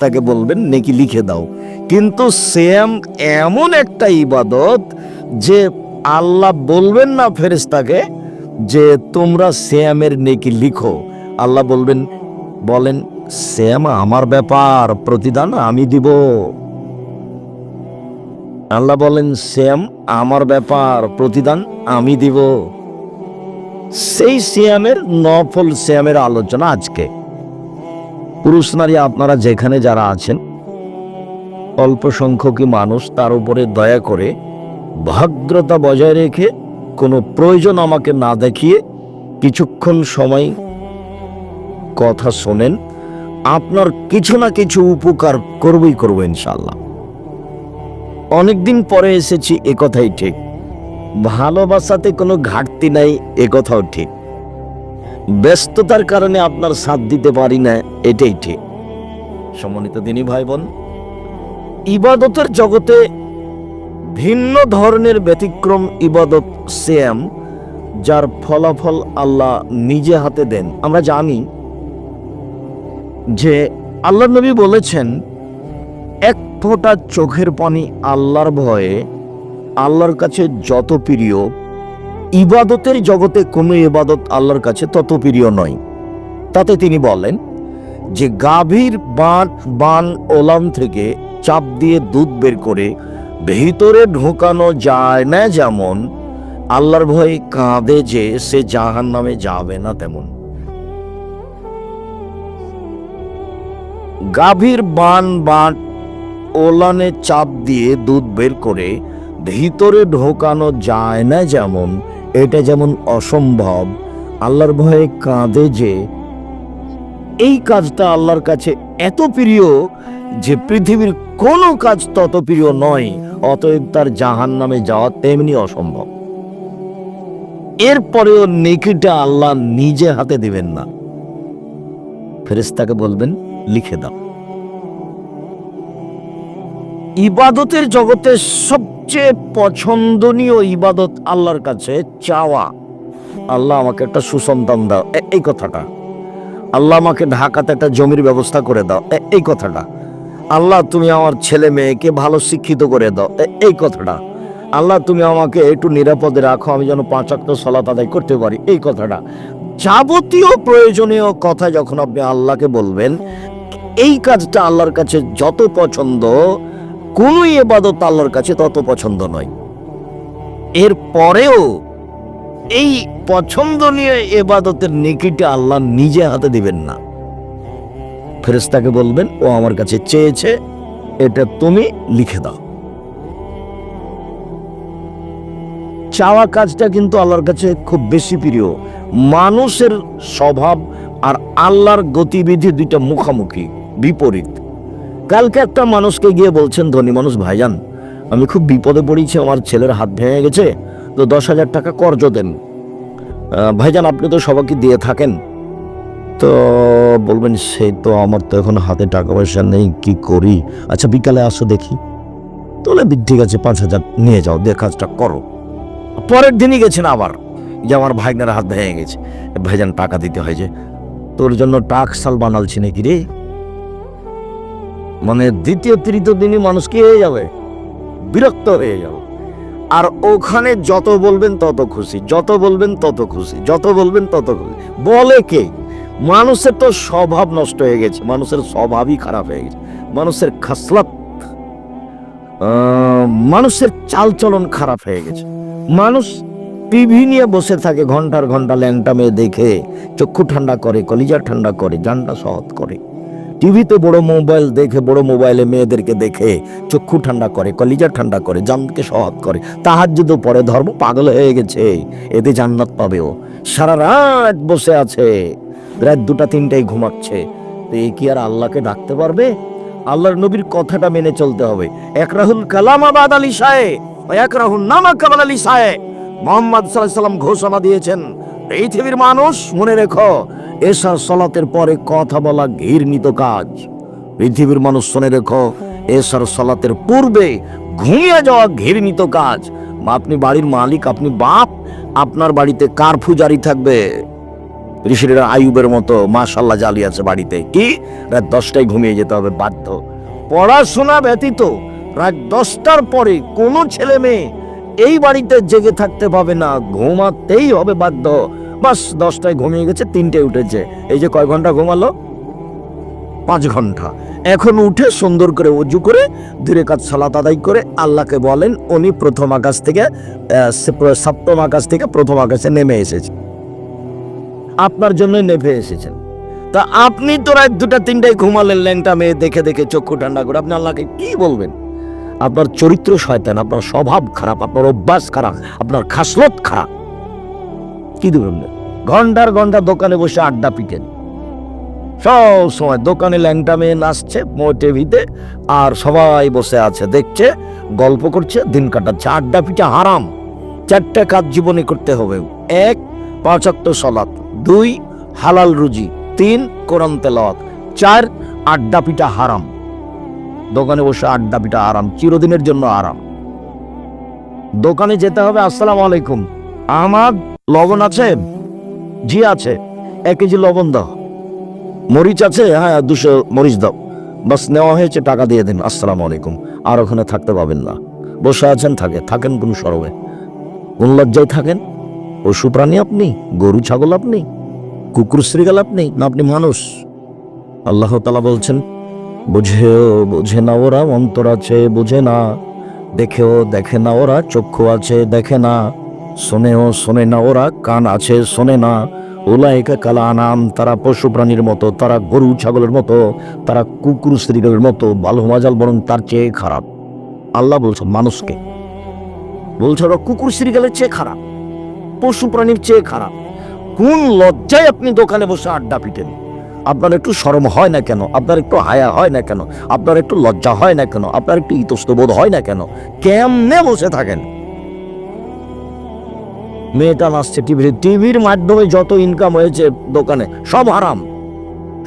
তাকে বলবেন, নেকি লিখে দাও। কিন্তু সেম এমন একটা ইবাদত যে আল্লাহ বলবেন না ফেরেশতাকে যে তোমরা শ্যামের নেকি লিখো। আল্লাহ বলবেন, বলেন শ্যাম আমার ব্যাপার, প্রতিদান আমি দিব। আল্লাহ বলেন শ্যাম আমার ব্যাপার, প্রতিদান আমি দিব। সেই শ্যামের নফল শ্যামের আলোচনা আজকে। পুরুষ নারী আপনারা যেখানে যারা আছেন, অল্প সংখ্যকই মানুষ তার উপরে দয়া করে ভদ্রতা বজায় রেখে কোনো প্রয়োজন আমাকে না দেখিয়ে কিছুক্ষণ সময় কথা শোনেন। আপনার কিছু না কিছু উপকার করবই করব ইনশাল্লাহ অনেকদিন পরে এসেছি, এ কথাই ঠিক। ভালোবাসাতে কোনো ঘাটতি নাই, এ কথাও ঠিক। ব্যস্ততার কারণে আপনার সাথ দিতে পারি না এটাই ঠিক। সম্মানিত দিনী ভাই বোন ইবাদতের জগতে ভিন্ন ধরনের ব্যতিক্রম ইবাদত সেম যার ফলাফল আল্লাহ নিজে হাতে দেন। আমরা জানি যে আল্লাহ নবী বলেছেন এক ফোঁটা চোখের পানি আল্লাহর ভয়ে আল্লাহর কাছে যত প্রিয় ইবাদতের জগতে কোনো ইবাদত আল্লাহর কাছে তত প্রিয় নয়। তাতে তিনি বলেন যে গাভীর বান বান, ওলাম থেকে চাপ দিয়ে দুধ বের করে ভিতরে ঢোকানো যায় না যেমন আল্লাহর ভয়ে কাঁদে যে সে জাহান নামে যাবে না তেমন। গাভীর বান বান ওলানে চাপ দিয়ে দুধ বের করে ভিতরে ঢোকানো যায় না যেমন এটা যেমন অসম্ভব, আল্লাহর ভয়ে কাঁদে যে, এই কাজটা আল্লাহর কাছে এত প্রিয় যে পৃথিবীর কোনো কাজ তত প্রিয় নয়, অতএব তার জাহান নামে যাওয়া তেমনি অসম্ভব। এরপরেও নেকিটা আল্লাহ নিজে হাতে দিবেন না। ফেরেস্তাকে বলবেন, লিখে দাও। ইবাদতের জগতে সবচেয়ে পছন্দনীয় ইবাদত আল্লাহর কাছে চাওয়া। আল্লাহ আমাকে একটা সুসন্তান দাও। এই কথাটা। আল্লাহ আমাকে ঢাকাতে একটা জমির ব্যবস্থা করে দাও। এই কথাটা। আল্লাহ তুমি আমার ছেলে মেয়েকে ভালো শিক্ষিত করে দাও। এই কথাটা। আল্লাহ তুমি আমাকে একটু নিরাপদে রাখো। আমি যেন পাঁচ আক্ত সলাত আদায় করতে পারি। এই কথাটা। যাবতীয় প্রয়োজনীয় কথা যখন আপনি আল্লাহকে বলবেন, এই কাজটা আল্লাহর কাছে যত পছন্দ কোন এবাদত আল্লাহর কাছে তত পছন্দ নয়। এর পরেও এই পছন্দনীয় এবাদতের নেকিটা আল্লাহ নিজে হাতে দিবেন না। ফেরেস্তাকে বলবেন, ও আমার কাছে চেয়েছে, এটা তুমি লিখে দাও। চাওয়া কাজটা কিন্তু আল্লাহর কাছে খুব বেশি প্রিয়। মানুষের স্বভাব আর আল্লাহর গতিবিধি দুইটা মুখামুখি, বিপরীত। কালকে একটা মানুষকে গিয়ে বলছেন, ধনী মানুষ ভাইজান, আমি খুব বিপদে পড়েছি, আমার ছেলের হাত ভেঙে গেছে, তো দশ হাজার টাকা কর্জ দেন। ভাইজান, আপনি তো সবাইকে দিয়ে থাকেন। তো বলবেন সেই তো আমার তো এখন হাতে টাকা পয়সা নেই, কি করি? আচ্ছা বিকালে আসো দেখি। তাহলে ঠিক আছে, পাঁচ হাজার নিয়ে যাও, দিয়ে কাজটা করো। পরের দিনই গেছেন আবার যে আমার ভাইগনার হাত ভেঙে গেছে। ভাইজান, টাকা দিতে হয় যে, তোর জন্য টাক সাল বানালছি নাকি রে? মানে দ্বিতীয়, তৃতীয় দিনই মানুষ কি হয়ে যাবে? বিরক্ত হয়ে যাবে। আর ওখানে যত বলবেন তত খুশি, যত বলবেন তত খুশি, যত বলবেন তত খুশি। বলে কে? মানুষের তো স্বভাব নষ্ট হয়ে গেছে, মানুষের স্বভাবই খারাপ হয়ে গেছে, মানুষের খাসলাত মানুষের চালচলন খারাপ হয়ে গেছে। মানুষ টিভি নিয়ে বসে থাকে, ঘণ্টার ঘণ্টা ল্যাংটা মেয়ে দেখে, চক্ষু ঠান্ডা করে, কলিজা ঠান্ডা করে, জানটা সহৎ করে। টিভিতে বড় মোবাইল দেখে, বড় মোবাইলে মেয়েদেরকে দেখে চক্ষু ঠান্ডা করে, কলিজা ঠান্ডা করে, জানকে সহৎ করে। তাহার যদি পরে ধর্ম পাগল হয়ে গেছে। এতে জান্নাত পাবেও সারা রাত বসে আছে। রাত দুটা তিনটায় ঘুমাচ্ছে। তো এ কি আর আল্লাহকে ডাকতে পারবে? আল্লাহর নবীর কথাটা মেনে চলতে হবে। একরাহুল কালাম আবাদ আলী সাহে একরাহুল নামা কাবাল আলী সাহে মোহাম্মদ সাল্লাহ সাল্লাম ঘোষণা দিয়েছেন পৃথিবীর মানুষ, মনে রেখো, এসার সলাতের পরে কথা বলা ঘৃণিত কাজ। পৃথিবীর মানুষ শুনে রেখো, এসার সলাতের পূর্বে ঘুমিয়ে যাওয়া ঘৃণিত কাজ। আপনি বাড়ির মালিক, আপনি বাপ, আপনার বাড়িতে কারফু জারি থাকবে। ঋষির আয়ুবের মতো মাশাল্লাহ জালি আছে বাড়িতে। কি? রাত দশটায় ঘুমিয়ে যেতে হবে, বাধ্য। পড়াশোনা ব্যতীত রাত দশটার পরে কোনো ছেলে মেয়ে এই বাড়িতে জেগে থাকতে পাবে না, ঘুমাতেই হবে বাধ্য। বাস দশটায় ঘুমিয়ে গেছে, তিনটে উঠেছে। এই যে কয় ঘণ্টা ঘুমালো? পাঁচ ঘণ্টা। এখন উঠে সুন্দর করে উজু করে দূরে কাজ সালাত আদায় করে আল্লাহকে বলেন, উনি প্রথম আকাশ থেকে সপ্তম আকাশ থেকে প্রথম আকাশে নেমে এসেছে আপনার জন্য নেমে এসেছেন। তা আপনি তো রাত দুটা, তিনটায় ঘুমালেন, ল্যাংটা মেয়ে দেখে দেখে চক্ষু ঠান্ডা করে। আপনি আল্লাহকে কি বলবেন? আপনার চরিত্র শয়তান, আপনার স্বভাব খারাপ, আপনার অভ্যাস খারাপ, আপনার খাসলত খারাপ। কি দেবেন ঘণ্টার ঘণ্টা দোকানে বসে আড্ডা পিটেন সব সময় দোকানে ল্যাংটা মেয়ে নাচছে টিভিতে, আর সবাই বসে আছে, দেখছে, গল্প করছে, দিন কাটাচ্ছে, আড্ডা পিঠা হারাম। চারটা কাজ জীবনে করতে হবে। এক পাঁচাত্ত সলাৎ দুই, হালাল রুজি। তিন, কোরআন তেলাওয়াত। চার, আড্ডা পিঠা হারাম। দোকানে বসে আড্ডা পিঠা আরাম চিরদিনের জন্য আরাম দোকানে যেতে হবে, আসসালামু আলাইকুম। আমার লবণ আছে? জি আছে। এক কেজি লবণ দাও। মরিচ আছে? হ্যাঁ দুশো মরিচ দাও। বাস, নেওয়া হয়েছে, টাকা দিয়ে দিন। আসসালামু আলাইকুম। আর ওখানে থাকতে পাবেন না। বসে আছেন, থাকে। থাকেন কোন সরবে। কোন লজ্জায় থাকেন? পশু প্রাণী আপনি? গরু, ছাগল আপনি? কুকুর শ্রীগাল আপনি? না, আপনি মানুষ? আল্লাহ তালা বলছেন, বুঝেও বুঝে না ওরা, অন্তর আছে বুঝে না। দেখেও দেখে না ওরা, চক্ষু আছে দেখে না। শোনেও শোনে না, ওরা কান আছে, শোনে না। ওলাইকা কালা আনাম তারা পশু প্রাণীর মতো, তারা গরু ছাগলের মতো, তারা কুকুর শ্রীগালের মতো ভালো মাজাল বরং তার চেয়ে খারাপ। আল্লাহ বলছেন মানুষকে। বলছে, ওরা কুকুর শ্রীগালের চেয়ে খারাপ, পশু প্রাণীর চেয়ে খারাপ। কোন লজ্জায় আপনি দোকানে বসে আড্ডা পিটেন? আপনার একটু শরম হয় না কেন? আপনার একটু হায়া হয় না কেন? আপনার একটু লজ্জা হয় না কেন? আপনার একটু ইতস্তবোধ হয় না কেন? কেমনে বসে থাকেন? মেয়েটা নাচছে টিভির টিভির মাধ্যমে যত ইনকাম হয়েছে দোকানে, সব হারাম।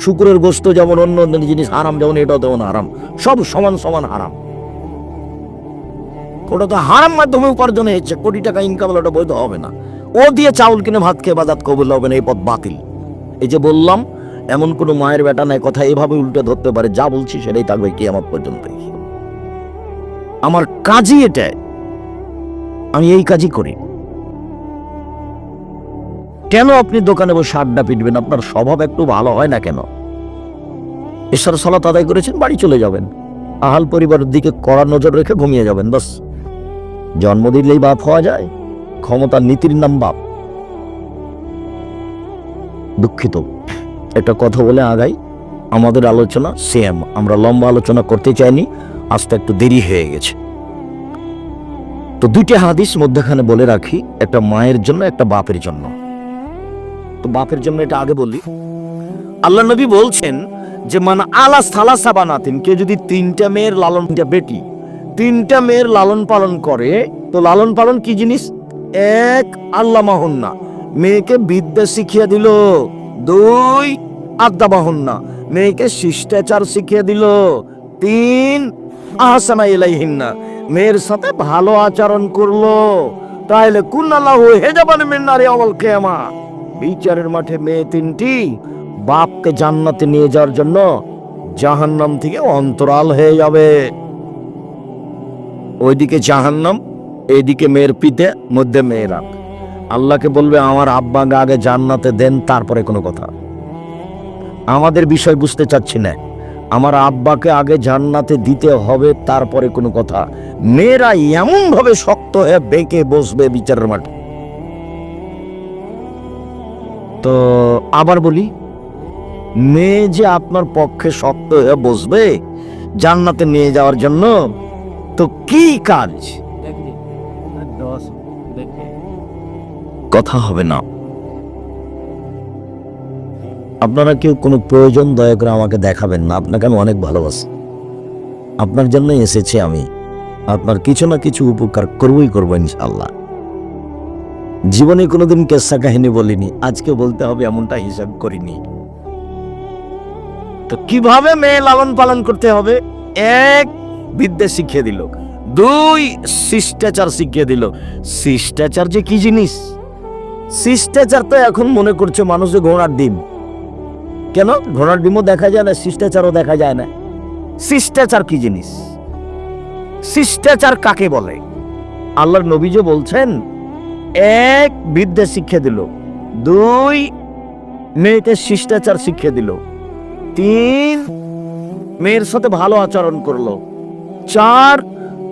শুকুরের গোস্ত যেমন অন্য অন্য জিনিস হারাম, যেমন এটাও তেমন হারাম। সব সমান সমান হারাম। ওটা তো হারাম মাধ্যমে উপার্জন হয়েছে, কোটি টাকা ইনকাম হলে ওটা বৈধ হবে না। ও দিয়ে চাউল কিনে ভাত খেয়ে বাজাত কবুল হবে না, এই পথ বাতিল। এই যে বললাম, এমন কোনো মায়ের বেটা নাই, কথা এভাবে উল্টে ধরতে পারে, যা বলছি সেটাই থাকবে কি আমার পর্যন্ত। আমার কাজই এটা আমি এই কাজই করি। কেন আপনি দোকানে বসে আড্ডা পিটবেন? আপনার স্বভাব একটু ভালো হয় না কেন? ঈশ্বর সলাত আদায় করেছেন, বাড়ি চলে যাবেন। আহাল পরিবারের দিকে কড়া নজর রেখে ঘুমিয়ে যাবেন, বাস। জন্ম দিলেই বাপ হওয়া যায়, ক্ষমতার নীতির নাম বাপ। দুঃখিত, একটা কথা বলে আগাই। আমাদের আলোচনা সেম আমরা লম্বা আলোচনা করতে চাইনি আজটা একটু দেরি হয়ে গেছে। তো দুইটা হাদিস মধ্যখানে বলে রাখি, একটা মায়ের জন্য, একটা বাপের জন্য। তো বাপের জন্য এটা আগে বলি আল্লাহ নবী বলছেন যে মানে আলা সালাসা বানাতেন কে যদি তিনটা মেয়ের লালন বেটি, তিনটা মেয়ের লালন পালন করে, তো লালন পালন কি জিনিস? এক আল্লাহ মাহন্না মেয়েকে বিদ্যা শিখিয়ে দিল। দুই আদ্যা মাহন্না মেয়েকে শিষ্টাচার শিখিয়ে দিল। তিন, আহসানা ইলাইহিন্না, মেয়ের সাথে ভালো আচরণ করল। তাহলে কুন্নাল্লাহ হে যাবান মিন্নারে অমল কেমা বিচারের মাঠে মেয়ে তিনটি বাপকে জান্নাতে নিয়ে যাওয়ার জন্য জাহান্নাম থেকে অন্তরাল হয়ে যাবে। ওইদিকে জাহান্নাম এইদিকে মেয়ের পিতে মধ্যে মেয়েরা আল্লাহকে বলবে, আমার আব্বাকে আগে জান্নাতে দেন, তারপরে কোনো কথা। আমাদের বিষয় বুঝতে চাচ্ছি না। আমার আব্বাকে আগে জান্নাতে দিতে হবে, তারপরে কোনো কথা। মেয়েরা এমন ভাবে শক্ত হয়ে বেঁকে বসবে বিচারের মাঠে। তো আবার বলি মেয়ে যে আপনার পক্ষে শক্ত হয়ে বসবে জান্নাতে নিয়ে যাওয়ার জন্য তো কি কাজ? কথা হবে না। আপনারা কেউ কোনো প্রয়োজন দয়া করে আমাকে দেখাবেন না। আপনাকে আমি অনেক ভালোবাসি। আপনার জন্যই এসেছি আমি। আপনার কিছু না কিছু উপকার করবই করব ইনশাল্লাহ জীবনে কোনোদিন কেসা কাহিনী বলিনি আজকে বলতে হবে এমনটা হিসাব করিনি। তো কীভাবে মেয়ে লালন পালন করতে হবে? এক বিদ্যা শিখিয়ে দিল। দুই, শিষ্টাচার শিখিয়ে দিল। শিষ্টাচার যে কি জিনিস? শিষ্টাচার তো এখন মনে করছে মানুষ যে ঘোড়ার ডিম। কেন? ঘোড়ার ডিমও দেখা যায় না শিষ্টাচারও দেখা যায় না। শিষ্টাচার কি জিনিস? শিষ্টাচার কাকে বলে? আল্লাহর নবী যে বলছেন এক বিদ্যা শিক্ষা দিল। দুই মেয়েকে শিষ্টাচার শিক্ষা দিল। তিন মেয়ের সাথে ভালো আচরণ করল। চার,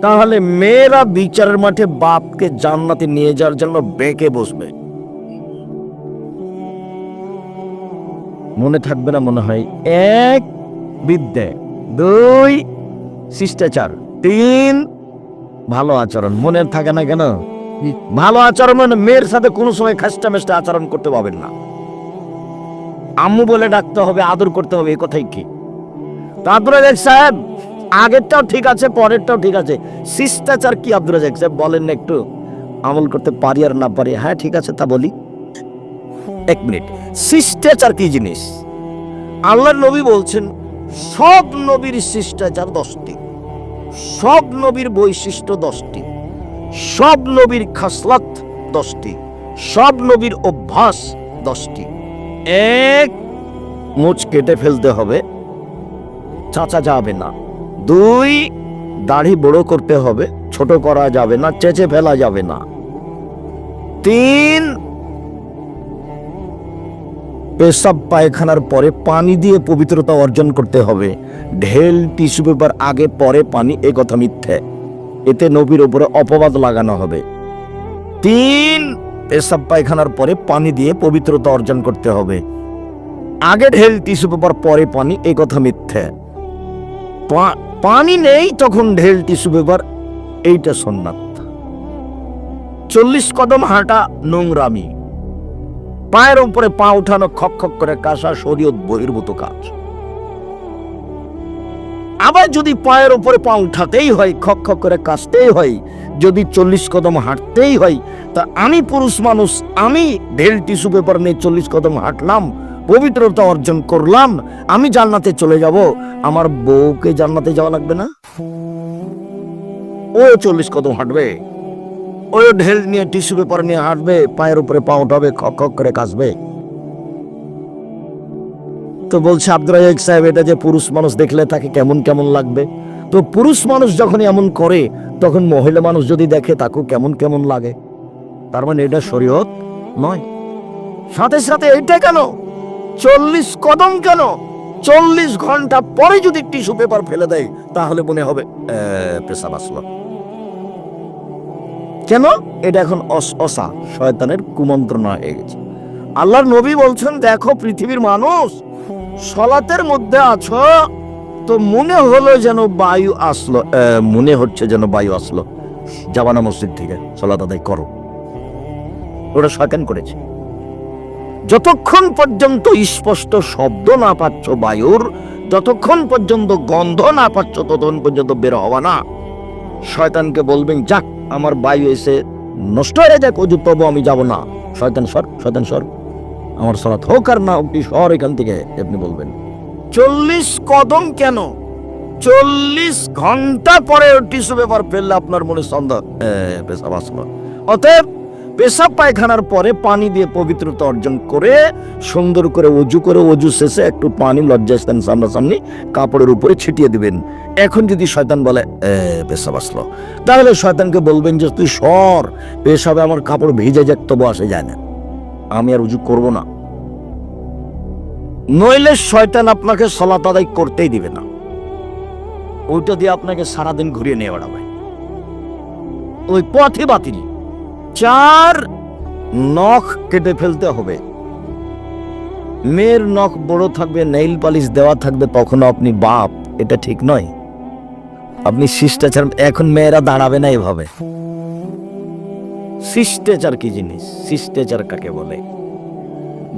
তাহলে মেয়েরা বিচারের মাঠে বাপকে জান্নাতে নিয়ে যাওয়ার জন্য বেঁকে বসবে। মনে থাকবে না মনে হয়। এক বিদ্যে। দুই শিষ্টাচার। তিন ভালো আচরণ। মনে থাকে না কেন? ভালো আচরণ, মেয়ের সাথে কোনো সময় খাস্টা মেস্টা আচরণ করতে পারবেন না। আম্মু বলে ডাকতে হবে, আদর করতে হবে, এ কথাই কি? তারপরে দেখ সাহেব, আগেরটাও ঠিক আছে, পরেরটাও ঠিক আছে। শিষ্টাচার কি আব্দুল রাজাক সাহেব? বলেন না একটু। আমল করতে পারি আর না পারি? হ্যাঁ ঠিক আছে, তা বলি। এক মিনিট। শিষ্টাচার কি জিনিস? আল্লাহর নবী বলছেন, সব নবীর শিষ্টাচার দশটি। সব নবীর বৈশিষ্ট্য দশটি। সব নবীর খাসলাত দশটি, সব নবীর অভ্যাস দশটি। এক, মুচ কেটে ফেলতে হবে। চাচা যাবে না। দুই, দাড়ি বড় করতে হবে। ছোট করা যাবে না, চেঁচে ফেলা যাবে না। তিন, পেশাব পায়খানার পরে পানি দিয়ে পবিত্রতা অর্জন করতে হবে। ঢেল, টিস্যু পেপার আগে, পরে পানি, এ কথা মিথ্যে। এতে নবীর উপরে অপবাদ লাগানো হবে। তিন পেশাব পায়খানার পরে পানি দিয়ে পবিত্রতা অর্জন করতে হবে। আগে ঢেল টিস্যু পেপার, পরে পানি এই কথা মিথ্যে। পানি নেই তখন ঢেল টিস্যু পেপার, এইটা সন্ন্যাত চল্লিশ কদম হাঁটা নোংরামি। পায়ের উপরে পা উঠানো খক খক করে কাঁসা, শরীয়ত বহির্ভূত কাজ। আবার যদি পায়ের উপরে পা উঠাতেই হয়, খক খক করে কাশতেই হয়, যদি চল্লিশ কদম হাঁটতেই হয়, তা আমি পুরুষ মানুষ, আমি ঢেল টিস্যু পেপার নিয়ে চল্লিশ কদম হাঁটলাম, পবিত্রতা অর্জন করলাম, আমি জান্নাতে চলে যাব, আমার বউকে জান্নাতে যাওয়া লাগবে না? ও চল্লিশ কদম হাঁটবে, ওই ঢেল নিয়ে টিস্যু পেপার নিয়ে হাঁটবে, পায়ের উপরে পা উঠাবে, খক খক করে কাশবে তো বলছে আব্দুল রাজাক সাহেব এটা যে পুরুষ মানুষ দেখলে তাকে কেমন কেমন লাগবে? তো পুরুষ মানুষ যখন এমন করে তখন মহিলা মানুষ যদি দেখে তাকেও কেমন কেমন লাগে। তার মানে এটা শরীয়ত নয়। সাথে সাথে এইটা কেন? চল্লিশ কদম কেন? চল্লিশ ঘণ্টা পরে যদি টিস্যু পেপার ফেলে দেয় তাহলে মনে হবে "আহ, পেশাব আসলো। কেন? এটা এখন অসা শয়তানের কুমন্ত্রণা হয়ে গেছে। আল্লাহর নবী বলছেন দেখো পৃথিবীর মানুষ সলাতের মধ্যে আছো, তো মনে হলো যেন বায়ু আসলো মনে হচ্ছে যেন বায়ু আসলো। জাবানা মসজিদ থেকে সলাত আদায় করো। ওরা শয়তান করেছে। যতক্ষণ পর্যন্ত স্পষ্ট শব্দ না পাচ্ছ বায়ুর, যতক্ষণ পর্যন্ত গন্ধ না পাচ্ছ, ততক্ষণ পর্যন্ত বের হওয়া না। শয়তানকে বলবেন, যাক, আমার বায়ু এসে নষ্ট হয়ে যাক অজু তবু আমি যাব না। শয়তান সর শয়তান সর। আমার সরাত হোক আর না হোক সর এখান থেকে আপনি বলবেন। চল্লিশ কদম কেন? চল্লিশ ঘণ্টা পরে টিস্যু পেপার ফেললে আপনার মনে সন্দেহ? এ, পেশাব আসলো অতএব পেশাব পায়খানার পরে পানি দিয়ে পবিত্রতা অর্জন করে সুন্দর করে অজু করে অজু শেষে একটু পানি লজ্জাস্থান সামনাসামনি কাপড়ের উপরে ছিটিয়ে দিবেন। এখন যদি শয়তান বলে "এ, পেশাব আসলো। তাহলে শয়তানকে বলবেন যে তুই সর পেশাবে আমার কাপড় ভিজে যাক তবু আসে যায় না। আমি আর উজু করব না। নইলে শয়তান আপনাকে সলাত আদায় করতেই দিবে না। ওইটা দিয়ে আপনাকে সারাদিন ঘুরিয়ে নিয়ে বেড়াবে। ওই পথে বাতিল। চার নখ কেটে ফেলতে হবে। মেয়ের নখ বড় থাকবে নেইল পালিশ দেওয়া থাকবে তখনও আপনি বাপ, এটা ঠিক নয়। আপনি শিষ্টাচার, এখন মেয়েরা দাঁড়াবে না এভাবে। শিষ্টাচার কি জিনিস? শিষ্টাচার কাকে বলে?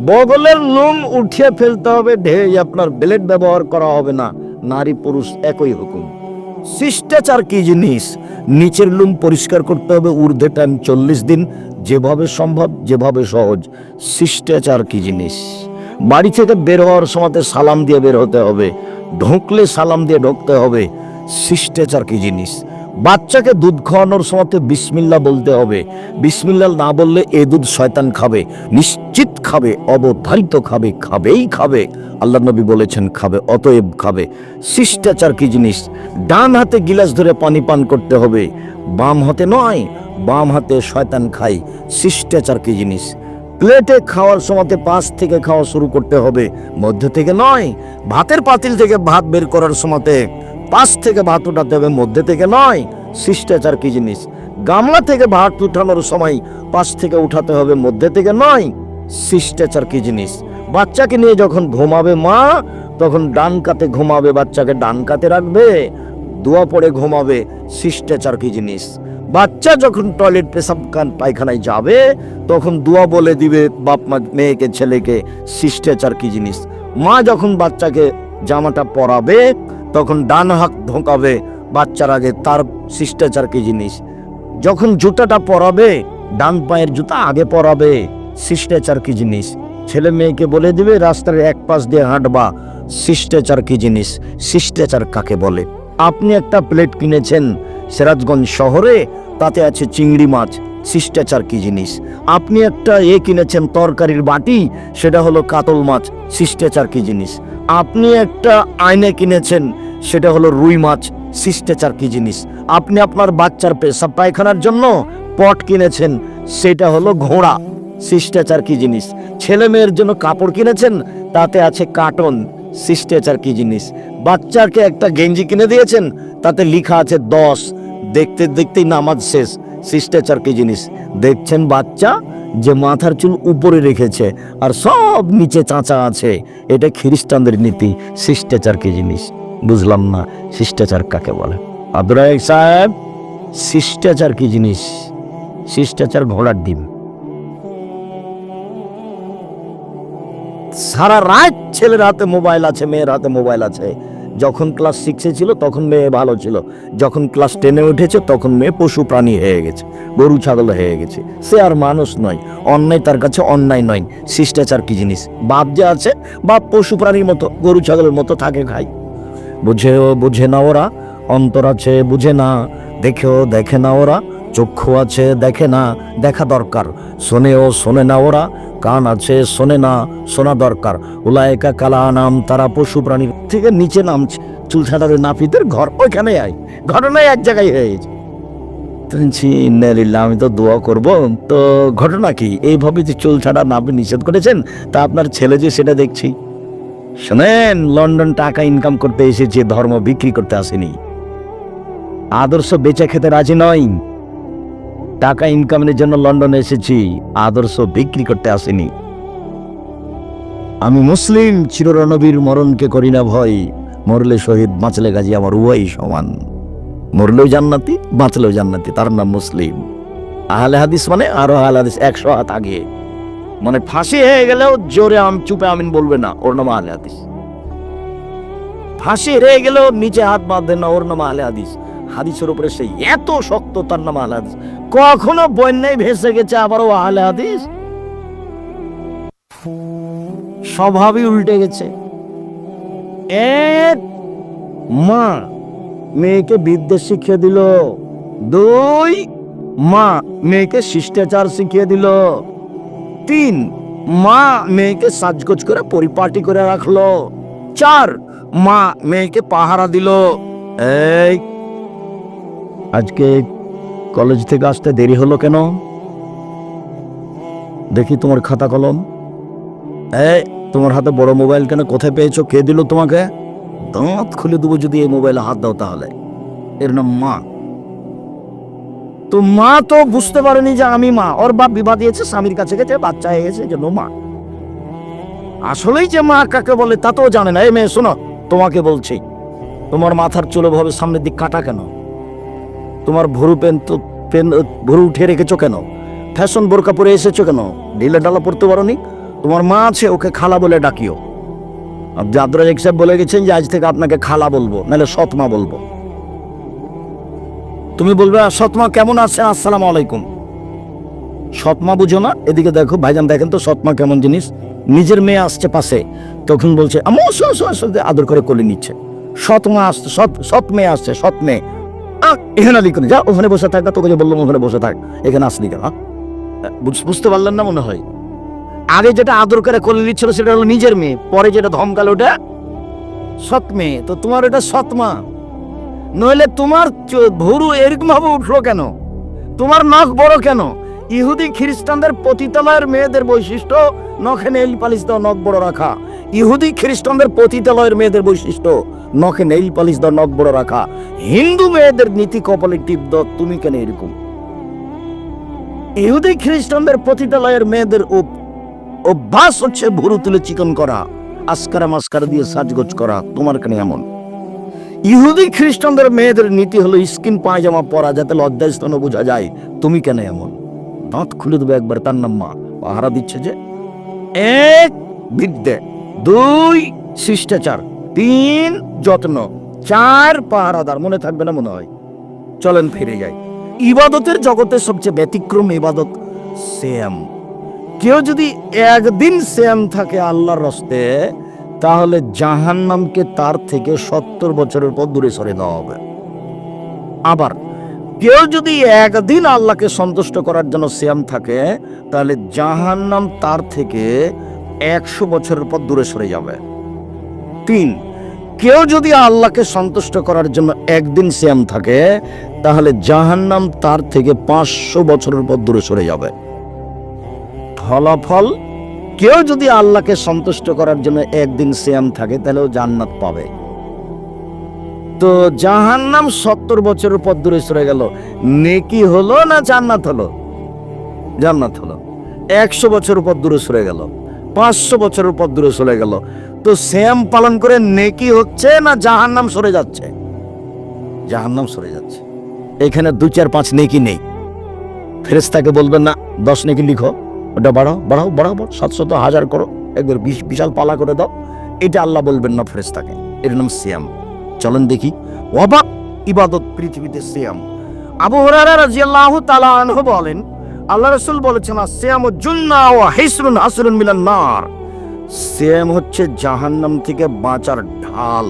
বগলের লোম উঠিয়ে ফেলতে হবে, ঢেই আপনার ব্লেড ব্যবহার করা হবে না, নারী পুরুষ একই হুকুম। শিষ্টাচার কি জিনিস? নিচের লুম পরিষ্কার করতে হবে, ঊর্ধ্বে টাইম চল্লিশ দিন, যেভাবে সম্ভব, যেভাবে সহজ। শিষ্টাচার কি জিনিস? বাড়ি থেকে বের হওয়ার সময় সালাম দিয়ে বের হতে হবে, ঢুকলে সালাম দিয়ে ঢুকতে হবে। শিষ্টাচার কি জিনিস? বাচ্চাকে দুধ খাওয়ানোর সময় বিসমিল্লা বলতে হবে। বিসমিল্লা না বললে এ দুধ শয়তান খাবে, নিশ্চিত খাবে, অবধারিত খাবে, খাবেই খাবে। আল্লাহ নবী বলেছেন, খাবে, অতএব খাবে। শিষ্টাচার কি জিনিস? ডান হাতে গিলাস ধরে পানি পান করতে হবে। বাম হাতে নয়, বাম হাতে শয়তান খাই শিষ্টাচার কি জিনিস? প্লেটে খাওয়ার সময় পাশ থেকে খাওয়া শুরু করতে হবে। মধ্য থেকে নয়, ভাতের পাতিল থেকে ভাত বের করার সময়তে। পাশ থেকে ভাত উঠাতে হবে মধ্যে থেকে নয়। শিষ্টাচার কি জিনিস? গামলা থেকে ভাত উঠানোর সময় পাশ থেকে উঠাতে হবে মধ্যে থেকে নয়। শিষ্টাচার কি জিনিস? বাচ্চাকে নিয়ে যখন ঘুমাবে মা, তখন ডান কাতে ঘুমাবে, বাচ্চাকে ডান কাতে রাখবে, দোয়া পড়ে ঘুমাবে। শিষ্টাচার কি জিনিস? বাচ্চা যখন টয়লেট পেশাব পায়খানায় যাবে, তখন দোয়া বলে দিবে বাপ মা, মেয়েকে, ছেলেকে। শিষ্টাচার কি জিনিস? মা যখন বাচ্চাকে জামাটা পরাবে তখন ডান হাত ঢোকাবে বাচ্চার আগে, তার শিষ্টাচার কি জিনিস? যখন জুতাটা পরাবে, ডান পায়ের জুতা আগে পরাবে, শিষ্টাচার কি জিনিস? ছেলে মেয়েকে বলে দিবে, রাস্তার এক পাশ দিয়ে হাঁটবা, শিষ্টাচার কি জিনিস? শিষ্টাচার কাকে বলে? আপনি একটা প্লেট কিনেছেন সিরাজগঞ্জ শহরে, তাতে আছে চিংড়ি মাছ, শিষ্টাচার কি জিনিস? আপনি একটা এ কিনেছেন তরকারির বাটি, সেটা হলো কাতল মাছ, শিষ্টাচার কি জিনিস? আপনি একটা আয়না কিনেছেন সেটা হলো রুই মাছ, শিষ্টাচার কি জিনিস? আপনি আপনার বাচ্চার পেশাব পায়খানার জন্য পট কিনেছেন, সেটা হলো ঘোড়া। শিষ্টাচার কি জিনিস? ছেলে মেয়ের জন্য কাপড় কিনেছেন, তাতে আছে কার্টন। শিষ্টাচার কি জিনিস? বাচ্চাকে একটা গেঞ্জি কিনে দিয়েছেন, তাতে লিখা আছে দশ। দেখতে দেখতেই নামাজ শেষ। শিষ্টাচার কি জিনিস? দেখছেন বাচ্চা যে মাথার চুল উপরে রেখেছে আর সব নিচে চাঁচা আছে। এটা খ্রিস্টানদের নীতি। শিষ্টাচার কি জিনিস? বুঝলাম না, শিষ্টাচার কাকে বলে? আব্দুল রাজাক সাহেব, শিষ্টাচার কি জিনিস? শিষ্টাচার ঘোড়ার ডিম। সারা রাত ছেলের হাতে মোবাইল আছে, মেয়ের হাতে মোবাইল আছে। যখন ক্লাস সিক্সে ছিল, তখন মেয়ে ভালো ছিল। যখন ক্লাস টেনে উঠেছে, তখন মেয়ে পশু প্রাণী হয়ে গেছে, গরু ছাগল হয়ে গেছে। সে আর মানুষ নয়, অন্যায় তার কাছে অন্যায় নয়। শিষ্টাচার কি জিনিস? বাপ যে আছে, বাপ পশু প্রাণীর মতো, গরু ছাগলের মতো থাকে খায়। বুঝেও বুঝে না ওরা অন্তর আছে বুঝে না দেখেও দেখে না ওরা চক্ষু আছে দেখে না দেখা দরকার শোনেও শোনে না ওরা কান আছে শোনে না শোনা দরকার উলায়কা কালা নাম তারা পশু প্রাণীর থেকে নিচে নামছে চুল ছাটারে নাপিতের ঘর ওইখানে আয় ঘটনায় এক জায়গায় হয়ে লিল্লাহ, আমি তো দোয়া করব তো ঘটনা কি? এইভাবে যে চুল ছাড়া নাপি নিষেধ করেছেন তা আপনার ছেলে যে সেটা দেখছি। শোনেন, লন্ডন টাকা ইনকাম করতে এসেছে ধর্ম বিক্রি করতে আসেনি। আদর্শ বেচে খেতে রাজি নয় টাকা ইনকামের জন্য লন্ডনে এসেছি, আদর্শ বিক্রি করতে আসেনি। আমি মুসলিম, চিররণবীর মরণকে করি না ভয়। মরলে শহীদ, বাঁচলে গাজী আমার উভয়ই সমান। মরলেও জান্নাতি, বাঁচলেও জান্নাতি, তার নাম মুসলিম। আহলে হাদিস মানে আরও আহলে হাদিস একশো হাত আগে। মানে ফাঁসি হয়ে গেলেও জোরে আম চুপে আমিন বলবে না, ওর নাম আহলে হাদিস। ফাঁসি রয়ে গেলেও নিচে হাত বাঁধবে না, ওর নাম আহলে হাদিস। হাদিসের উপরে সেই এত শক্ত, তার নাম আহলে হাদিস। কখনো বন্যায় ভেসে গেছে, আবারও আহলে হাদিস? স্বভাবই উল্টে গেছে। এক মা মেয়েকে বিদ্যে শিখিয়ে দিল, দুই মা মেয়েকে শিষ্টাচার শিখিয়ে দিল। তিন, মা মেয়েকে সাজগোজ করে পরিপাটি করে রাখল। চার, মা মেয়েকে পাহারা দিল। এই, আজকে কলেজ থেকে আসতে দেরি হলো কেন? দেখি তোমার খাতা কলম। এই, তোমার হাতে বড় মোবাইল কেন? কোথায় পেয়েছ? কে দিল তোমাকে? দাঁত খুলে দেবো যদি এই মোবাইলে হাত দাও তাহলে। এর নাম মা। তো মা তো বুঝতে পারেনি যে আমি মা। ওর বাপ বিবাহ দিয়েছে, স্বামীর কাছে গেছে, বাচ্চা হয়ে গেছে জন্য মা। আসলেই যে মা কাকে বলে তা তো জানে না। এই মেয়ে, শোনো, তোমাকে বলছি, তোমার মাথার চুলো ভাবে সামনের দিক কাটা কেন? তোমার ভরু পেন তো পেন ভরু উঠে রেখেছো কেন? ফ্যাশন বোরকা পরে এসেছ কেন? ঢিলে ডালা পড়তে পারোনি? তোমার মা আছে, ওকে খালা বলে ডাকিও। আব্দুল সাহেব বলে গেছেন যে, আজ থেকে আপনাকে খালা বলব, নাহলে সৎমা বলব। তুমি বলবে "আহ, সৎমা কেমন আছেন? আসসালামু আলাইকুম। সৎমা বুঝো না এদিকে দেখো ভাইজান দেখেন তো সৎমা কেমন জিনিস? নিজের মেয়ে আসছে পাশে তখন বলছে আমো আদর করে কোলে নিচ্ছে। সৎ মা আসছে সৎ সৎ মেয়ে আসছে সৎ মেয়ে। এখানে আলি করে যা ওখানে বসে থাক তোকে যে বললাম ওখানে বসে থাক। এখানে আসলি কেন বুঝতে পারলেন না মনে হয়? আগে যেটা আদর করে কোলে নিচ্ছিল সেটা হলো নিজের মেয়ে পরে যেটা ধমকালো ওটা সৎ মেয়ে। তো তোমার এটা সৎ মা নইলে তোমার ভুরু এরকম ভাবে উঠল কেন? তোমার নখ বড় কেন? ইহুদি খ্রিস্টানদের পতিতালয়ের মেয়েদের বৈশিষ্ট্য, নখে নেইল পালিশ দাও, নখ বড় রাখা। ইহুদি খ্রিস্টানদের পতিতালয়ের মেয়েদের বৈশিষ্ট্য, নখে নেইল পালিশ দাও, নখ বড় রাখা। হিন্দু মেয়েদের নীতি কপালে টিপ দাও, তুমি কেন এরকম? ইহুদি খ্রিস্টানদের পতিতালয়ের মেয়েদের অভ্যাস হচ্ছে ভুরু তুলে চিকন করা আসকারা মাস্কারা দিয়ে সাজগোজ করা, তোমার কেন এমন? ইহুদি খ্রিস্টানদের মেয়েদের নীতি হলো স্কিন পায়জামা পরা যাতে লজ্জাস্থান বোঝা যায়। তুমি কেন এমন? দাঁত খুলে দেবে একবার তার নাম মা। পাহারা দিচ্ছে যে এক, বিদ্যে। দুই, শিষ্টাচার। তিন, যত্ন। চার, পাহারাদার। মনে থাকবে না মনে হয়। চলেন ফিরে যাই। ইবাদতের জগতে সবচেয়ে ব্যতিক্রম ইবাদত সেম কেউ যদি একদিন সেম থাকে আল্লাহর রস্তে তাহলে জাহান্নামকে তার থেকে সত্তর বছরের পর দূরে সরে দেওয়া হবে। আবার, কেউ যদি একদিন আল্লাহকে সন্তুষ্ট করার জন্য শ্যাম থাকে, তাহলে জাহান্নাম তার থেকে একশো বছরের পর দূরে সরে যাবে। তিন, কেউ যদি আল্লাহকে সন্তুষ্ট করার জন্য একদিন শ্যাম থাকে, তাহলে জাহান্নাম তার থেকে পাঁচশো বছরের পর দূরে সরে যাবে। ফলাফল কেউ যদি আল্লাহকে সন্তুষ্ট করার জন্য একদিন শ্যাম থাকে, তাহলে ও জান্নাত পাবে। তো জাহান্নাম সত্তর বছরের পর দূরে সরে গেল। নেকি হলো না জান্নাত হলো? জান্নাত হলো। একশো বছরের পর দূরে সরে গেল। পাঁচশো বছরের পর দূরে সরে গেল। তো শ্যাম পালন করে নেকি হচ্ছে না জাহান্নাম সরে যাচ্ছে? জাহান্নাম সরে যাচ্ছে। এখানে দু চার পাঁচ নেকি নেই। ফেরেস্তাকে বলবেন, না, দশ নেকি লিখো। ওটা বাড়াও বাড়াও বাড়াও বাড়াও, সাতশত হাজার করো। একবার বিশ বিশাল পালা করে দাও। এটা আল্লাহ বলবেন না ফেরেস্তাকে এর নাম সিয়াম। চলেন দেখি। অবাক ইবাদত পৃথিবীতে সিয়াম। আবু হুরায়রা রাদিয়াল্লাহু তাআলা আনহু বলেন, আল্লাহ রাসূল বলেছেন সিয়াম জুন্না ওয়া হিসরুন আসরুন মিনান নার। সিয়াম হচ্ছে জাহান্নাম থেকে বাঁচার ঢাল।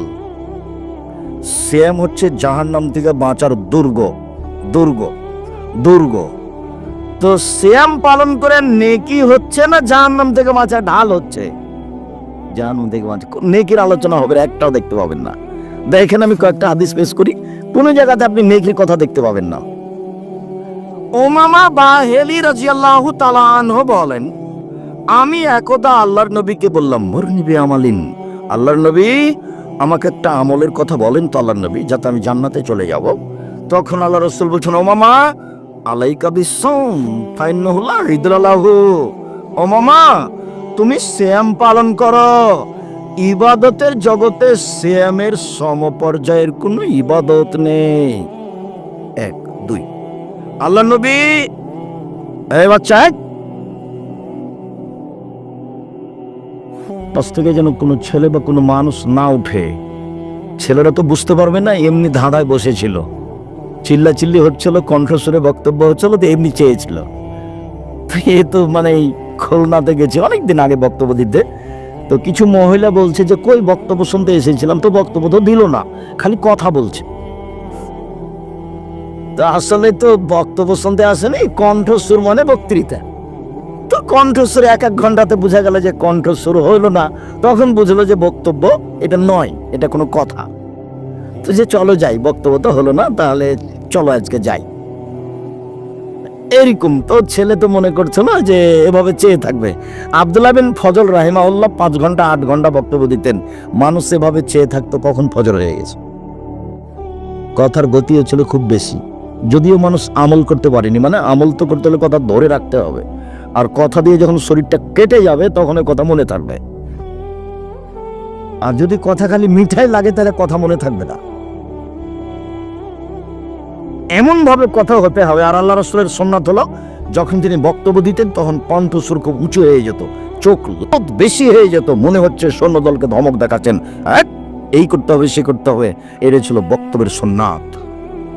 সিয়াম হচ্ছে জাহান্নাম থেকে বাঁচার দুর্গ। দুর্গ। দুর্গ। তো শ্যাম পালন করে নেকি হচ্ছে না? জাহান্নাম থেকে বাঁচা ঢাল হচ্ছে। জাহান্নাম থেকে নেকির আলোচনা হবে, একটাও দেখতে পাবেন না। দেখেন আমি কয়েকটা পেশ করি। কোনো জায়গাতে আপনি নেকির কথা দেখতে পাবেন না। ওমামা বা হেলি রাজিয়াল্লাহু তাআলা আনহু বলেন, আমি একদা আল্লাহর নবীকে বললাম মরনিবি আমালিন। আল্লাহর নবী আমাকে একটা আমলের কথা বলেন তো আল্লাহর নবী, যাতে আমি জান্নাতে চলে যাব। তখন আল্লাহ রসুল বলছেন ও মামা আলাইকা বিসম, ফাইন্নহুল্লাহ হৃদরালাহু ও মামা, তুমি শ্যাম পালন করো। ইবাদতের জগতে শ্যামের সমপর্যায়ের কোনো ইবাদত নেই। এক, দুই। আল্লাহ নবী এই বাচ্চা। পাশ থেকে যেন কোনো ছেলে বা কোনো মানুষ না উঠে। ছেলেরা তো বুঝতে পারবে না, এমনি ধাঁধায় বসেছিল। চিল্লা চিল্লি হচ্ছিল, কণ্ঠস্বরে বক্তব্য হচ্ছিল তো এমনি চেয়েছিল। এ তো মানে খুলনাতে গেছে, অনেকদিন আগে বক্তব্য দিতে। তো কিছু মহিলা বলছে যে, কই বক্তব্য শুনতে এসেছিলাম? তো বক্তব্য তো দিল না, খালি কথা বলছে। তো আসলে তো বক্তব্য শুনতে আসেনি, কণ্ঠস্বর মানে বক্তৃতা। তো কণ্ঠস্বর এক এক ঘন্টাতে বোঝা গেল যে কণ্ঠস্বর হইল না, তখন বুঝলো যে বক্তব্য এটা নয়, এটা কোনো কথা। তো যে চলো যাই, বক্তব্য তো হলো না, তাহলে চলো আজকে যাই। এরকম তো ছেলে তো মনে করছ না যে এভাবে চেয়ে থাকবে। আবদুল্লাহ বিন ফজল রাহিমাউল্লাহ পাঁচ ঘণ্টা, আট ঘণ্টা বক্তব্য দিতেন। মানুষ এভাবে চেয়ে থাকতো কখন ফজর হয়ে গেছে। কথার গতিও ছিল খুব বেশি। যদিও মানুষ আমল করতে পারেনি মানে আমল তো করতে হলে কথা ধরে রাখতে হবে। আর কথা দিয়ে যখন শরীরটা কেটে যাবে, তখন কথা মনে থাকবে। আর যদি কথা খালি মিঠাই লাগে, তাহলে কথা মনে থাকবে না। এমন ভাবে কথা হতে হবে, আর আল্লাহ রসুলের সন্ন্যাত হলো, যখন তিনি বক্তব্য দিতেন, তখন কণ্ঠস্বর খুব উঁচু হয়ে যেত, চোখ বেশি হয়ে যেত, মনে হচ্ছে সৈন্য দলকে ধমক দেখাচ্ছেন হ্যাঁ এই করতে হবে, সে করতে হবে এটা ছিল বক্তব্যের সন্ন্যাত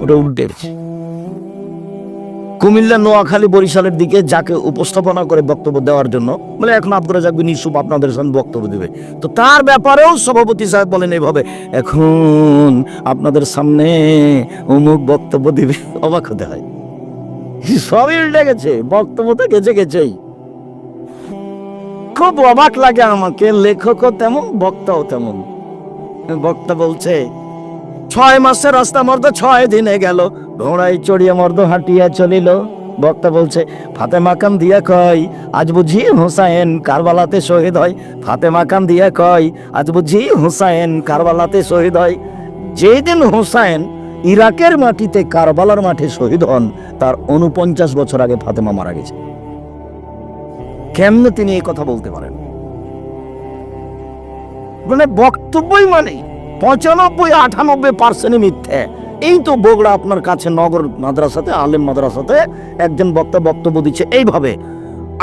ওটা উল্টে। কুমিল্লা, নোয়াখালী, বরিশালের দিকে যাকে উপস্থাপনা করে বক্তব্য দেওয়ার জন্য, বলে এখন রাজাক বিন ইউসুফ আপনাদের সামনে বক্তব্য দেবে। তো তার ব্যাপারেও সভাপতি সাহেব বলেন এইভাবে, এখন আপনাদের সামনে অমুক বক্তব্য দিবে। অবাক হতে হয়। সবই উল্টে গেছে, বক্তব্য তো গেছে গেছেই। খুব অবাক লাগে আমাকে, লেখকও তেমন, বক্তাও তেমন। বক্তা বলছে ছয় মাসের রাস্তা মর্দ ছয় দিনে গেল। ঘোড়ায় চড়িয়া মর্দ হাঁটিয়া চলিল। বক্তা বলছে ফাতেমা কান দিয়া কয়, আজ বুঝি হুসাইন কারবালাতে শহীদ হয়। ফাতেমা কান দিয়া কয়, আজ বুঝি হুসাইন কারবালাতে শহীদ হয়। যেদিন হুসাইন ইরাকের মাটিতে কারবালার মাঠে শহীদ হন, তার উনপঞ্চাশ বছর আগে ফাতেমা মারা গেছে। কেমনে তিনি এই কথা বলতে পারেন? মানে বক্তব্যই মানে পঁচানব্বই, আটানব্বই পার্সেন্ট মিথ্যে। এই তো বগুড়া আপনার কাছে নগর মাদ্রাসাতে, আলেম মাদ্রাসাতে একজন বক্তা বক্তব্য দিচ্ছে এইভাবে,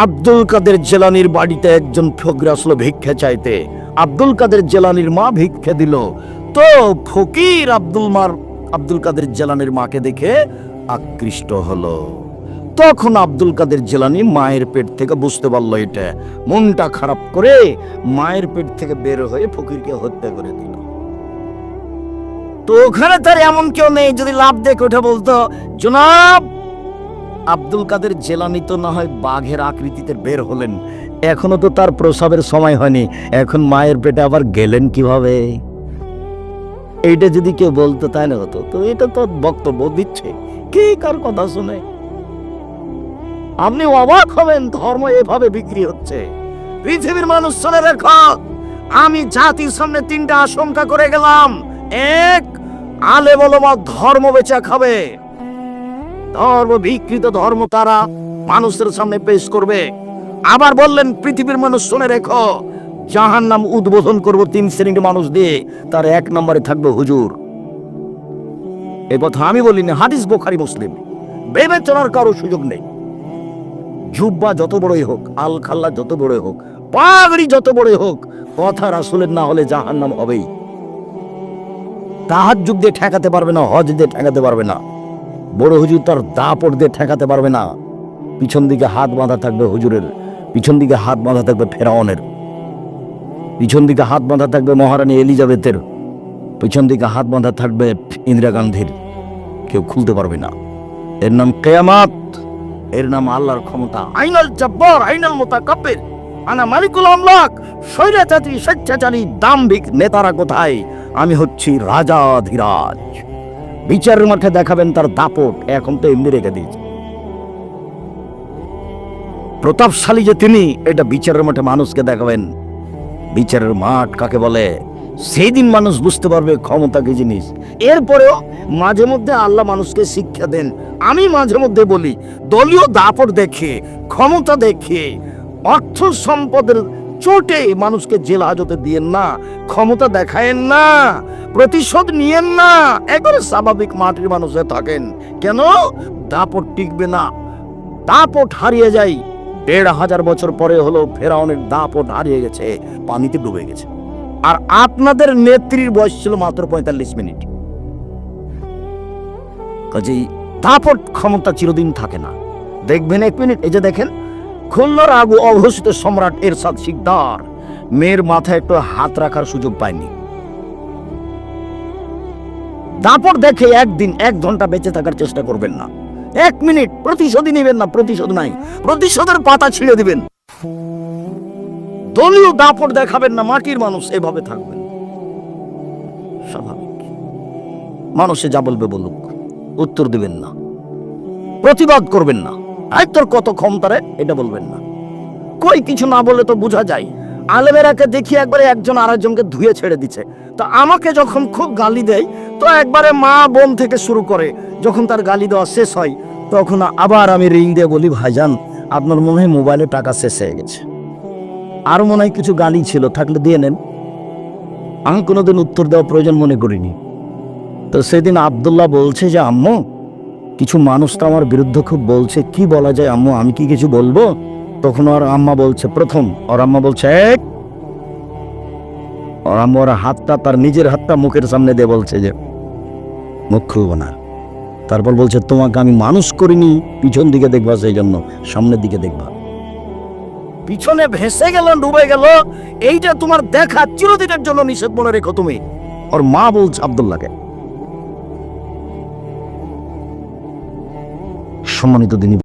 আব্দুল কাদের জেলানির বাড়িতে একজন ফকরে আসলো ভিক্ষা চাইতে। আব্দুল কাদের জেলানির মা ভিক্ষা দিল। তো ফকির আব্দুল মার, আব্দুল কাদের জেলানির মাকে দেখে আকৃষ্ট হলো। তখন আব্দুল কাদের জেলানি মায়ের পেট থেকে বুঝতে পারল এটা। মনটা খারাপ করে মায়ের পেট থেকে বের হয়ে ফকিরকে হত্যা করে দিল। তো ওখানে তার এমন কেউ নেই যদি লাভ দেখে উঠে বলতো, জনাব, আব্দুল কাদের জেলানি তো না হয় বাঘের আকৃতিতে বের হলেন। এখনও তো তার প্রসবের সময় হয়নি। এখন মায়ের পেটে আবার গেলেন কীভাবে? এইটা যদি কেউ বলতো তাই না হতো। তো এটা তো বক্তব্য দিচ্ছে। কে কার কথা শুনে? আপনি অবাক হবেন, ধর্ম এভাবে বিক্রি হচ্ছে। পৃথিবীর মানুষ, শুনে রেখো। আমি জাতির সামনে তিনটা আশঙ্কা করে গেলাম। এক আলে বলমা ধর্ম বেচা খাবে। ধর্ম বিকৃত ধর্ম তারা মানুষের সামনে পেশ করবে। আবার বললেন, পৃথিবীর মানুষ শুনে রেখো জাহান নাম উদ্বোধন করব তিন শ্রেণির মানুষ দিয়ে, তার এক নম্বরে থাকবে হুজুর। এ কথা আমি বলিনি, হাদিস বোখারি মুসলিম। বিবেচনার কারও সুযোগ নেই। জুব্বা যত বড়ই হোক আল খাল্লা যত বড়ই হোক, পাগড়ি যত বড়ই হোক, কথা রাসুলের না হলে জাহান নাম হবেই। তাহার যুগ দিয়ে ঠেকাতে পারবে না হজ দিয়ে ঠেকাতে পারবে না। বড় হুজুর তার দাপট দিয়ে ঠেকাতে পারবে না। পিছন দিকে হাত বাঁধা থাকবে হুজুরের, পিছন দিকে হাত বাঁধা থাকবে ফেরাউনের। পিছন দিকে হাত বাঁধা থাকবে মহারানী এলিজাবেথের। পিছন দিকে হাত বাঁধা থাকবে ইন্দিরা গান্ধীর। কেউ খুলতে পারবে না। এর নাম কেয়ামাত, এর নাম আল্লাহর ক্ষমতা। আইনাল জব্বর, আইনাল মোতাকাব্বির। আনা মালিকুল আমলাক, স্বৈরাচারী, স্বেচ্ছাচারী, দাম্ভিক নেতারা কোথায়? আমি হচ্ছি রাজা ধীরাজ। বিচারের মাঠে দেখাবেন তার দাপট এখন তো এমনি রেখে দিয়েছে। প্রতাপশালী যে তিনি, এটা বিচারের মাঠে মানুষকে দেখাবেন। বিচারের মাঠ কাকে বলে? সেই দিন মানুষ বুঝতে পারবে ক্ষমতা কি জিনিস। এরপরেও মাঝে মধ্যে আল্লাহ মানুষকে শিক্ষা দেন। আমি মাঝে মধ্যে বলি, দলীয় দাপট দেখে, ক্ষমতা দেখে, অর্থ সম্পদের চোটে মানুষকে জেল হাজতে দিয়েন না, ক্ষমতা দেখায়েন না, প্রতিশোধ নিয়েন না, একবারে স্বাভাবিক মাটির মানুষে থাকেন। কেন? দাপট টিকবে না। দাপট হারিয়ে যায়। দেড় হাজার বছর পরে হলো ফেরাউনের দাপট হারিয়ে গেছে, পানিতে ডুবে গেছে। আর আপনাদের নেত্রীর বয়স ছিল মাত্র পঁয়তাল্লিশ মিনিট। কাজেই দাপট ক্ষমতা চিরদিন থাকে না। দেখবেন এক মিনিট, এই যে দেখেন খুলনার আগু অঘোষিত সম্রাট এরশাদ শিকদার। মেয়ের মাথায় একটু হাত রাখার সুযোগ পায়নি। দাপট দেখে একদিন এক ঘণ্টা বেঁচে থাকার চেষ্টা করবেন না। এক মিনিট প্রতিশোধই নেবেন না, প্রতিশোধ নাই। প্রতিশোধের পাতা ছিঁড়ে দিবেন। দলীয় দাপট দেখাবেন না, মাটির মানুষ এভাবে থাকবেন। স্বাভাবিক। মানুষে যা বলবে বলুক, উত্তর দিবেন না। প্রতিবাদ করবেন না। আয় তোর কত ক্ষমতারে এটা বলবেন না। কই কিছু না বলে তো বোঝা যায়। আলেমেরাকে দেখি একবারে একজন আরেকজনকে ধুয়ে ছেড়ে দিচ্ছে। তো আমাকে যখন খুব গালি দেয়, তো একবারে মা বোন থেকে শুরু করে, যখন তার গালি দেওয়া শেষ হয়, তখন আবার আমি রিং দিয়ে বলি ভাইজান আপনার মনে হয় মোবাইলে টাকা শেষ হয়ে গেছে। আর মনে হয় কিছু গালি ছিল, থাকলে দিয়ে নেন। আমি কোনোদিন উত্তর দেওয়া প্রয়োজন মনে করিনি। তো সেদিন আবদুল্লাহ বলছে যে, আম্মু কিছু মানুষ তো আমার বিরুদ্ধে খুব বলছে, কি বলা যায় আম্মু, আমি কি কিছু বলব? তখন ওর আম্মা বলছে, প্রথম। ওর আম্মা বলছে, "এক!" ওর আম্মা ওর হাতটা, তার নিজের হাতটা মুখের সামনে দিয়ে বলছে যে, মুখ খুলবো না। তারপর বলছে, তোমাকে আমি মানুষ করিনি, পিছন দিকে দেখবা সেই জন্য, সামনের দিকে দেখবা। পিছনে ভেসে গেল, ডুবে গেল, এইটা তোমার দেখা চিরদিনের জন্য নিষেধ মনে রেখো তুমি। ওর মা বলছে আবদুল্লাহকে সম্মানিত দিনী